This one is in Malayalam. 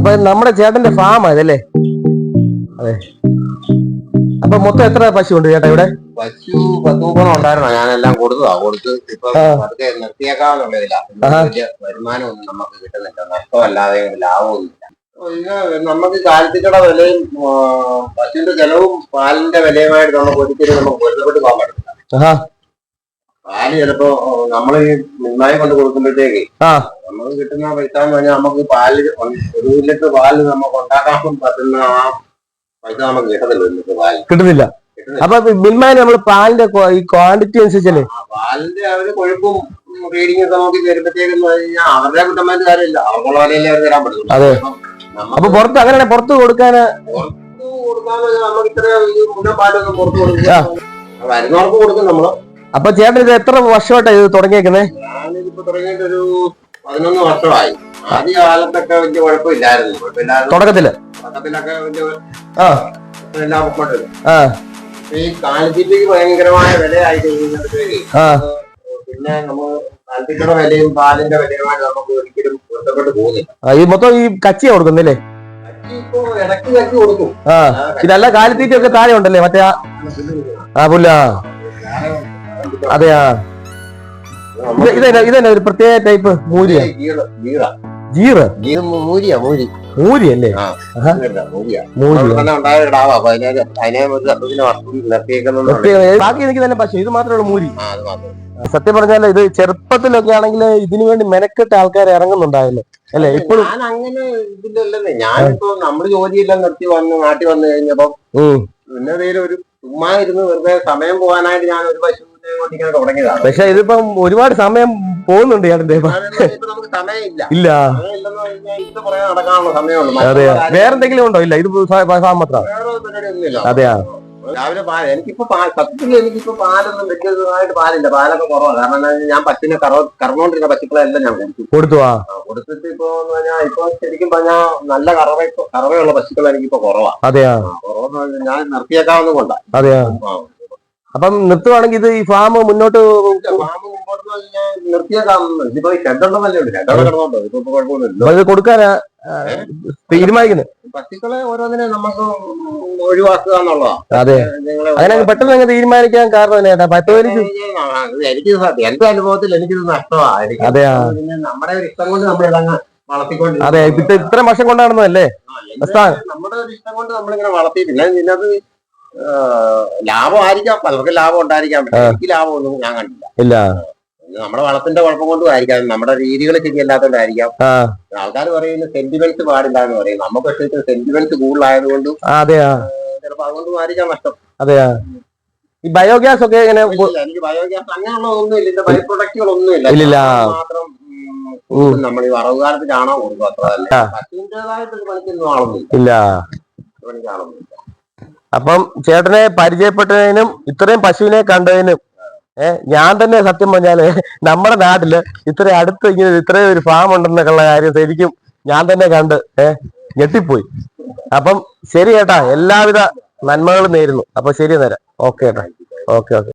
അപ്പൊ നമ്മുടെ ചേട്ടന്റെ ഫാം അതല്ലേ അതെ. അപ്പൊ മൊത്തം എത്ര പശു ഉണ്ട് ചേട്ടാ ഇവിടെ? പശു പത്ത് മുപ്പതെണ്ണം ഉണ്ടായിരുന്നോ. ഞാനെല്ലാം കൊടുത്തതാ. കൊടുത്ത് ഇപ്പൊ നിർത്തിയേക്കാന്നുള്ളതില്ല വരുമാനമൊന്നും നമുക്ക് കിട്ടുന്നില്ല. നഷ്ടമല്ലാതെ ലാഭമൊന്നുമില്ല ഇത് നമുക്ക് കാലിത്തീറ്റയുടെ വിലയും പശുവിന്റെ ചെലവും പാലിന്റെ വിലയുമായിട്ട് നമുക്ക് ഒരിക്കലും നമുക്ക് പൊരുത്തപ്പെട്ട് പോകാൻ പറ്റില്ല പാൽ ചിലപ്പോ നമ്മൾ ഈ മിന്നായി കൊണ്ട് കൊടുക്കുമ്പോഴത്തേക്ക് നമുക്ക് കിട്ടുന്ന പൈസ എന്ന് പറഞ്ഞാൽ നമുക്ക് പാൽ ഒരു ലിറ്റർ പാൽ നമുക്ക് ഉണ്ടാക്കാൻ പറ്റുന്ന ആ പൈസ നമുക്ക് കിട്ടത്തില്ല ഒരു ലിറ്റർ പാൽ. കിട്ടുന്നില്ല. അപ്പൊ മിൽമാൻ നമ്മൾ പാലിന്റെ ഈ ക്വാണ്ടിറ്റി അനുസരിച്ചല്ലേ? പാലിന്റെ അവർ കൊഴുപ്പും റീഡിംഗ് ഒക്കെ നോക്കി വരുമ്പോഴത്തേക്കെന്ന് കഴിഞ്ഞാൽ അവരുടെ കുട്ടന്മാരുടെ കാര്യമില്ല. അവർക്കുള്ള വിലയല്ലേ അവർ തരാൻ പറ്റുള്ളൂ അതെ. അപ്പം നമുക്ക് പുറത്ത് അങ്ങനെ പുറത്ത് കൊടുക്കാന് പുറത്ത് കൊടുക്കാന്ന് വെച്ചാൽ നമുക്ക് ഇത്ര ഈ മുന്നേ പാലൊന്നും പുറത്ത് ആ. കൊടുക്കുക വരുന്നവർക്ക് കൊടുക്കും നമ്മൾ. അപ്പൊ ചേട്ടൻ ഇത് എത്ര വർഷമായിട്ടാണ് ഇത് തുടങ്ങിയേക്കുന്നത് ഞാനിതിപ്പോ തുടങ്ങിയിട്ട് ഒരു പതിനൊന്ന് വർഷമായി. ആദ്യ കാലത്തൊക്കെ വലിയ കുഴപ്പമില്ലായിരുന്നു. കുഴപ്പമില്ലായിരുന്നു. തുടക്കത്തിൽ? തുടക്കത്തിലൊക്കെ വലിയ ആ. എല്ലാം പൊക്കോട്ടില്ല ആ. ഈ കാലിത്തീറ്റയ്ക്ക് ഭയങ്കരമായ വിലയായി കഴിഞ്ഞപ്പോഴത്തേക്ക് ആ. പിന്നെ നമ്മൾ കാലിത്തീറ്റയുടെ വിലയും പാലിന്റെ വിലയുമായി നമുക്ക് ഒരിക്കലും പൊരുത്തപ്പെട്ട് പോകുന്നില്ല. ഈ മൊത്തം ഈ കച്ചിയാ കൊടുക്കുന്നില്ലേ ഇതല്ല കാലിത്തീറ്റ ഒക്കെ താഴെ ഉണ്ടല്ലേ? മറ്റേ ആ- പുല്ല അതെയാ? ഇതെന്നാ ഇതെന്നാ ഒരു പ്രത്യേക ടൈപ്പ് മൂരിയ. ജീറ മൂരിയാ മൂരി. മൂരി അല്ലേ ബാക്കി എനിക്ക് തന്നെ പക്ഷേ ഇത് മാത്രമേ മൂരി. സത്യം പറഞ്ഞാൽ ഇത് ചെറുപ്പത്തിലൊക്കെ ആണെങ്കിൽ ഇതിനു വേണ്ടി മെനക്കെട്ട് ആൾക്കാർ ഇറങ്ങുന്നുണ്ടായിരുന്നു. അല്ലെ ഇപ്പോഴും ഞാൻ അങ്ങനെ ഇതിലല്ലേ ഞാനിപ്പോ നമ്മൾ ജോലിയെല്ലാം നിർത്തി വന്ന് നാട്ടിൽ വന്നു കഴിഞ്ഞപ്പോ. പിന്നെ ഒരു ചുമ്മാ ഇരുന്ന് വെറുതെ സമയം പോകാനായിട്ട് ഞാൻ ഒരു തുടങ്ങിയതാണ് പക്ഷെ ഇതിപ്പം ഒരുപാട് സമയം പോകുന്നുണ്ട് ചേട്ടന്റെ ഇല്ല. അതെ വേറെന്തെങ്കിലും ഉണ്ടോ? ഇല്ല ഇത് മാത്രം അതെയാ? രാവിലെ പാൽ എനിക്കിപ്പോ പാൽ സത്യത്തിൽ എനിക്കിപ്പോ പാലൊന്നും വ്യത്യസ്തമായിട്ട് പാലില്ല. പാലൊക്കെ കുറവാണ് കാരണം ഞാൻ പശുവിനെ കറ കറന്നുകൊണ്ടിരുന്ന പശുക്കളെല്ലാം ഞാൻ കൊടുത്തു. കൊടുത്തിട്ട് ഇപ്പൊ പറഞ്ഞാൽ ഇപ്പൊ ശരിക്കും പറഞ്ഞാൽ നല്ല കറവ കറവയുള്ള പശുക്കൾ എനിക്കിപ്പോ കുറവാ. അതെയാ? കുറവെന്ന് ഞാൻ നിർത്തിയേക്കാവുന്ന കൊണ്ടാ അതെയാ അപ്പം നിർത്തുവാണെങ്കിൽ ഇത് ഈ ഫാം മുന്നോട്ട് ഇത് കൊടുക്കാനാ തീരുമാനിക്കുന്നത്? പശുക്കളെ ഓരോന്നിനെ നമുക്ക് ഒഴിവാക്കുക എന്നുള്ളതാ. അതെ. അങ്ങനെ പെട്ടെന്ന് അങ്ങ് തീരുമാനിക്കാൻ കാരണം എന്നാ പത്ത് പേര് എനിക്ക് എന്റെ അനുഭവത്തിൽ എനിക്കിത് നഷ്ടമാണ് അതെ പിന്നെ നമ്മുടെ ഒരു ഇഷ്ടം കൊണ്ട് നമ്മൾ ഇതങ്ങ് വളർത്തിക്കൊണ്ട് അതെ ഇത്ര വർഷം കൊണ്ടാണെന്നല്ലേ? നമ്മുടെ ഒരു ഇഷ്ടം കൊണ്ട് നമ്മളിങ്ങനെ വളർത്തിയിട്ടില്ല. ഇതിനകത്ത് ലാഭമായിരിക്കാം. പലർക്കും ലാഭം ഉണ്ടായിരിക്കാം. എനിക്ക് ലാഭമൊന്നും ഞാൻ കണ്ടില്ല. ഇല്ല. നമ്മുടെ വളത്തിന്റെ കുഴപ്പം കൊണ്ടും ആയിരിക്കാം. നമ്മുടെ രീതികൾ ശരിയല്ലാത്തോണ്ടായിരിക്കാം ആൾക്കാർ പറയുന്ന സെന്റിമെന്റ്സ് പാടില്ല എന്ന് പറയും. നമുക്ക് പക്ഷേ സെന്റിമെന്റ്സ് കൂടുതലായതുകൊണ്ടും ചിലപ്പോൾ അതുകൊണ്ടും ആയിരിക്കാം നഷ്ടം. അതെയാ. ഈ ബയോഗ്യാസ് ഒക്കെ എങ്ങനെ ഇല്ല, എനിക്ക് ബയോഗ്യാസ് അങ്ങനെയുള്ളതൊന്നും ഇല്ല. ഇതിന്റെ ബൈ പ്രൊഡക്റ്റുകളൊന്നും ഇല്ല മാത്രം നമ്മൾ ഈ വറവ് കാലത്ത് ചാണകം കൊടുക്കും അത്ര പണിക്കൊന്നും ആളൊന്നും ഇല്ല. പണിക്ക് ആളൊന്നുമില്ല അപ്പം ചേട്ടനെ പരിചയപ്പെട്ടതിനും ഇത്രയും പശുവിനെ കണ്ടതിനും ഏഹ് ഞാൻ തന്നെ സത്യം പറഞ്ഞാൽ നമ്മുടെ നാട്ടിൽ ഇത്ര അടുത്ത് ഇങ്ങനെ ഇത്രയും ഒരു ഫാം ഉണ്ടെന്നൊക്കെയുള്ള കാര്യം ശരിക്കും ഞാൻ തന്നെ കണ്ട് ഏഹ് ഞെട്ടിപ്പോയി. അപ്പം ശരി ചേട്ടാ എല്ലാവിധ നന്മകളും നേരുന്നു. അപ്പൊ ശരി നേരം ഓക്കെ ചേട്ടാ ഓക്കെ ഓക്കെ.